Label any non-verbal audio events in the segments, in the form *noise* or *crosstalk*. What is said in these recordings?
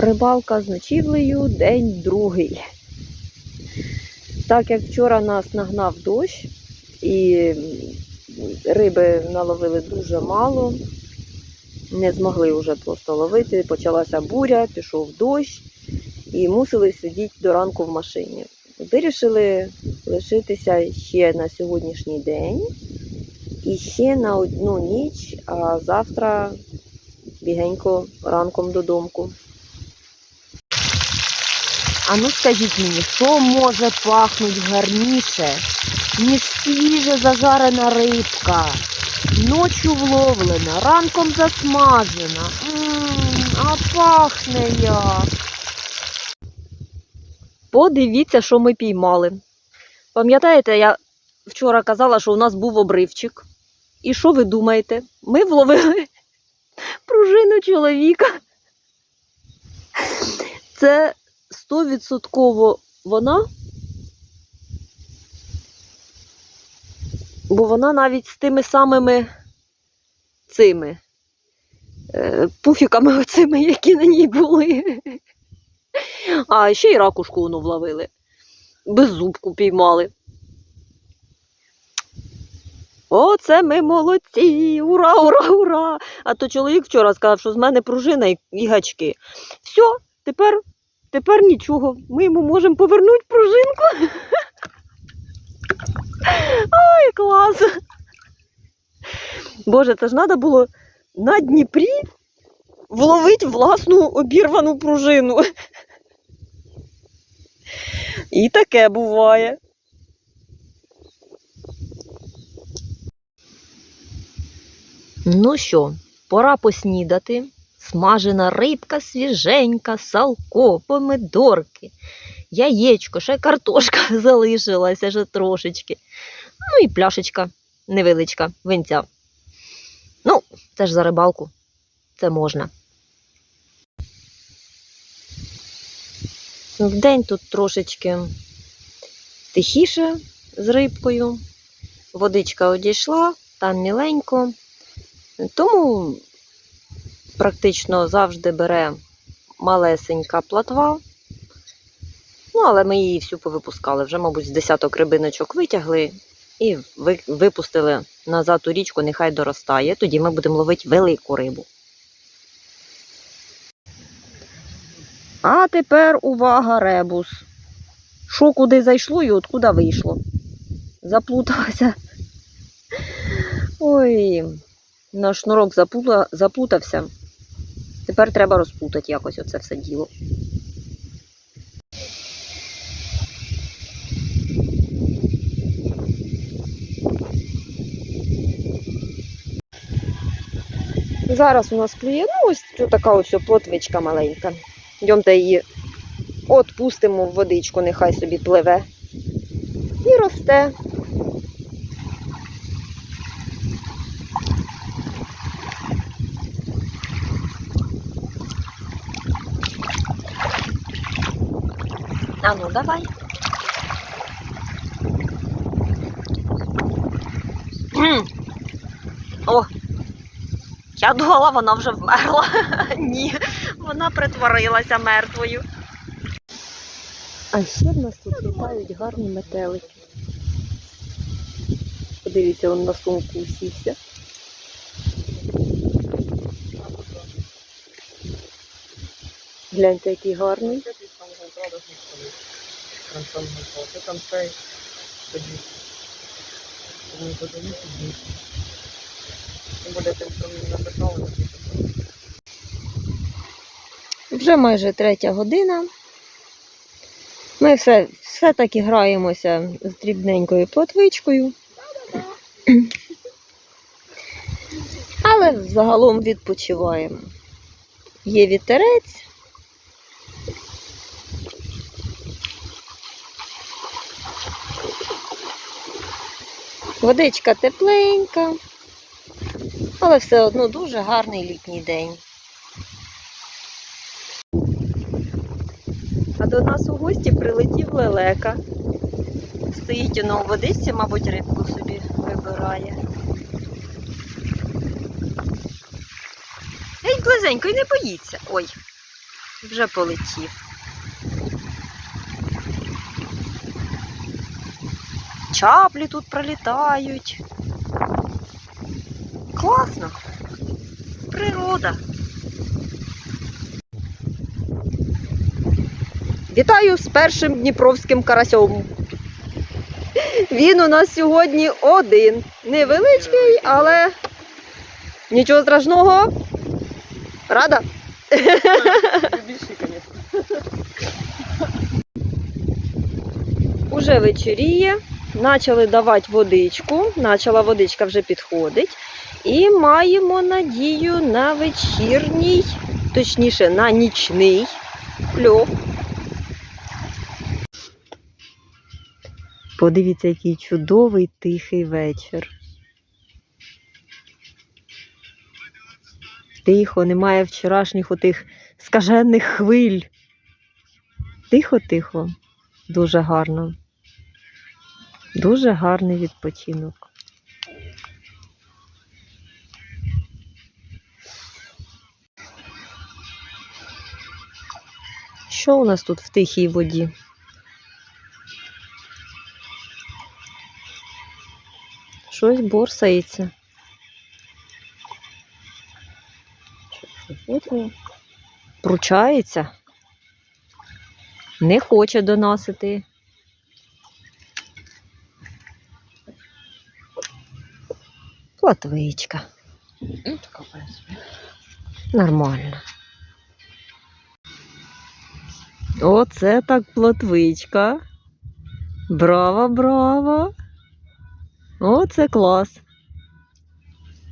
Рибалка з ночівлею, день другий. Так як вчора нас нагнав дощ і риби наловили дуже мало, не змогли вже просто ловити. Почалася буря, пішов дощ і мусили сидіти до ранку в машині. Вирішили лишитися ще на сьогоднішній день і ще на одну ніч, а завтра бігенько ранком додому. А ну скажіть мені, що може пахнути гарніше, ніж свіже зажарена рибка, ночу вловлена, ранком засмажена. М, а пахне як. Подивіться, що ми піймали. Пам'ятаєте, я вчора казала, що у нас був обривчик. І що ви думаєте? Ми вловили *laughs* пружину чоловіка. Це стовідсотково вона. Бо вона навіть з тими самими цими е, пуфіками оцими, які на ній були. А ще й ракушку воно вловили. Беззубку піймали. Оце ми молодці! Ура, ура, ура! А то чоловік вчора сказав, що з мене пружина і гачки. Все, тепер, тепер нічого. Ми йому можемо повернути пружинку. Ой, клас! Боже, це ж треба було на Дніпрі вловити власну обірвану пружину. І таке буває. Ну що, пора поснідати. Смажена рибка свіженька, салко, помидорки, яєчко, ще картошка *laughs* залишилася ще трошечки. Ну і пляшечка невеличка, винця. Ну, це ж за рибалку. Це можна. Вдень тут трошечки тихіше з рибкою. Водичка одійшла, там міленько. Тому практично завжди бере малесенька платва. Ну, але ми її всю повипускали. Вже, мабуть, з десяток рибиночок витягли і випустили назад у річку, нехай доростає. Тоді ми будемо ловити велику рибу. А тепер увага, ребус. Що куди зайшло і откуда вийшло? Заплуталася. Ой, наш шнурок заплутався. Тепер треба розплутати якось оце все діло. Зараз у нас клює, ну ось така ось плотвичка маленька. Йдемте її отпустимо в водичку, нехай собі пливе. І росте. А ну давай. О! Я думала, вона вже вмерла. *laughs* Ні, вона притворилася мертвою. А ще в нас тут літають гарні метелики. Подивіться, він на сумку усівся. Гляньте, який гарний. Там цей тоді. Тому подивіться, буде тим, що мені написали. Вже майже третя година. Ми все, все таки граємося з дрібненькою плотвичкою. Але загалом відпочиваємо. Є вітерець. Водичка тепленька, але все одно дуже гарний літній день. А до нас у гості прилетів лелека. Стоїть воно у водичці, мабуть, рибку собі вибирає. Геть близенько і не боїться. Ой. вже полетів. Чаплі тут пролітають. Класно. Природа. Вітаю з першим дніпровським карасьом. Він у нас сьогодні один. Невеличкий, але нічого страшного. Рада? Більші, звісно. Уже вечоріє. Почали давати водичку. Почала водичка вже підходить. І маємо надію на вечірній, точніше, на нічний кльов. Подивіться, який чудовий тихий вечір. Тихо, немає вчорашніх отих скажених хвиль. Тихо-тихо, дуже гарно. Дуже гарний відпочинок. Що у нас тут в тихій воді? Щось борсається. Пручається. Не хоче доносити. Платвичка. Ну, така, в принципі. Нормально. Оце так плотвичка. Браво, браво. Оце клас.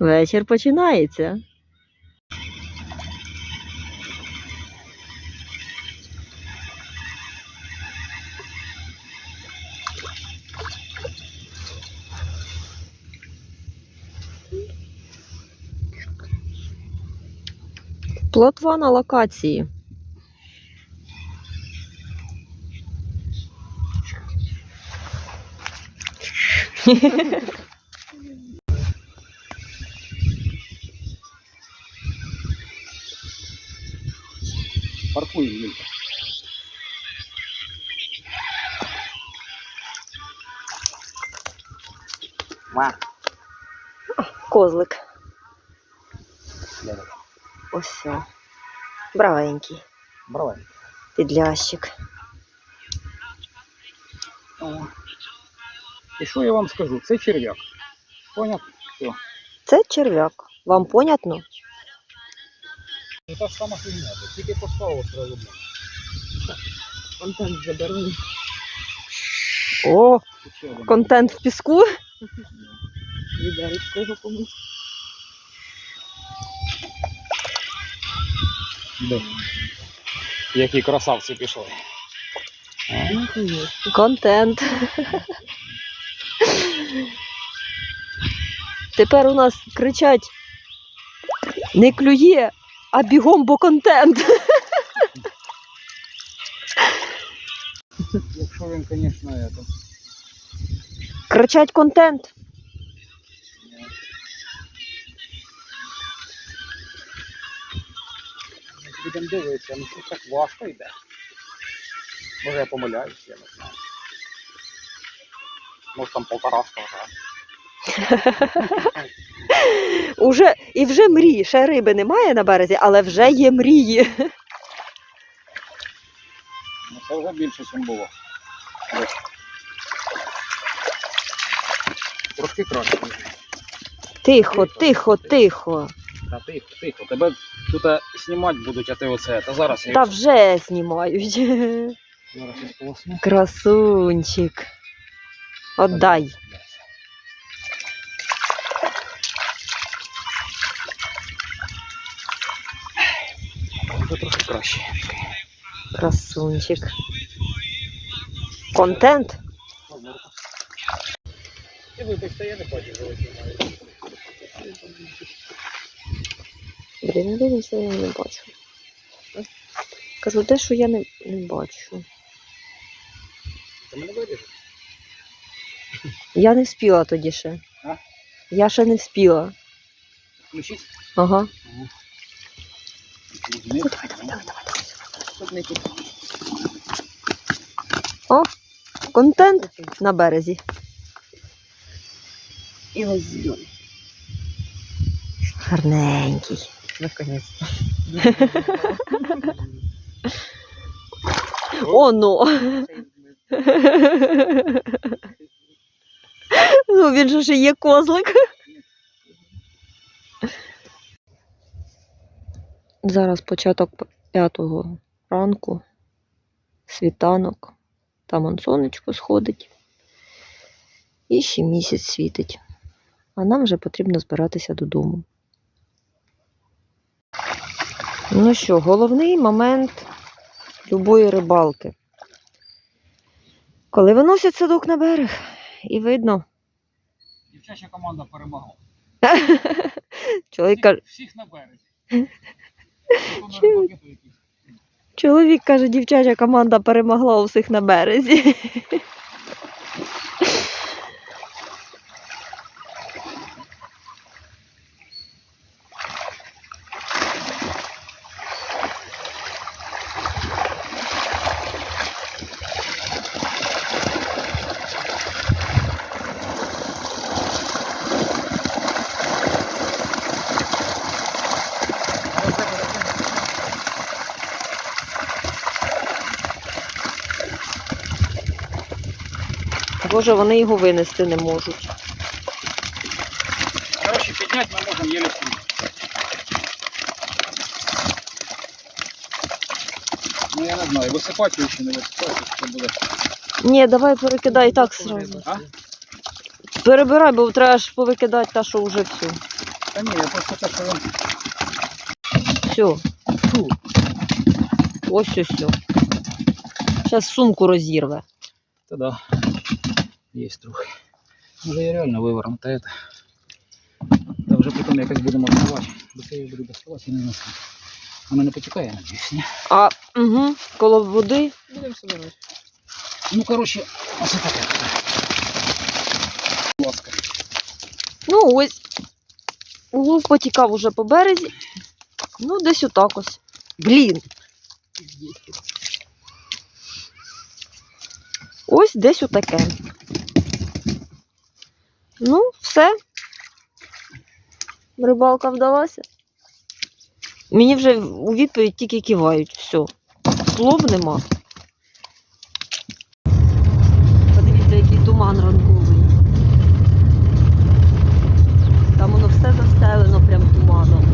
Вечір починається. Плотва на локації. Паркуй, Юлька. Ма. Козлик. Давай. Ось. все. Бравенький. Підлящик. О. І що я вам скажу? Це черв'як. Понятно? Все. Це черв'як. Вам понятно? Це та ж сама фігня, тільки поставив сразу. Контент заберу. О, контент в піску. Відеречко його комусь. Які красавці пішли. Контент. Тепер у нас кричать не клює, а бігом, бо контент. Якщо він, звісно, это. Кричать контент. Будемо дивитися, ну що так важко йде. Може я помиляюсь, я не знаю. Може там полторашка вже. *laughs* Уже, і вже мрії. Ще риби немає на березі, але вже є мрії. Ну це вже більше, ніж було. Ось. Трошки краще. Тихо, тихо, тихо. Та тихо, тихо. Тебе тут е, знімати будуть, а ти оце. Та зараз я Та вже знімають. зараз я сполосну. Красунчик. Отдай. Це трохи краще. Красунчик. Контент. І вибачте, я не бачу великий навіть. Блін, не дивимося, я не бачу. Кажу, де що я не, не бачу. Ти мене бачиш? Я не вспіла тоді ще. А? Я ще не вспіла. Включіть. Ага. Візьми. Давай, давай, давай, давай, давай. Щоб не тільки. Контент на березі. І ось зелений. Гарненький. Наконец-то. Оно. Ну, він же ж є козлик. Зараз початок п'ятого ранку, світанок, там он сонечко сходить. І ще місяць світить. А нам вже потрібно збиратися додому. Ну що, головний момент любої рибалки. Коли виносять садок на берег, і видно, Дівчача команда перемогла. *laughs* чоловік каже, Всіх на березі. *laughs* Чоловік. Каже, дівчача команда перемогла усіх на березі. *laughs* Боже, вони його винести не можуть. Коротше, підняти ми можемо єлі сюди. Ну я не знаю, висипати його чи не висипати, що буде. Ні, давай перекидай так сразу. А? Перебирай, бо треба ж повикидати та, що вже все. Та ні, я просто те, що він. Все. Фу. Ось ось все. Зараз сумку розірве. Та да. Є трохи. Може я реально вивернути это. Та вже потім якось будемо доставати. Бо це я буду доставати і не знаю. Вона не потікає, надіюсь, ні? А угу, коло води. Будемо собирати. Ну, коротше, ось таке. Будь ласка. Ну ось. Улов потікав уже по березі. Ну, десь отак ось. Блін. Ось десь отаке. Ну, все. Рибалка вдалася. Мені вже у відповідь тільки кивають. Все. Слов нема. Подивіться, який туман ранковий. Там воно все застелено прям туманом.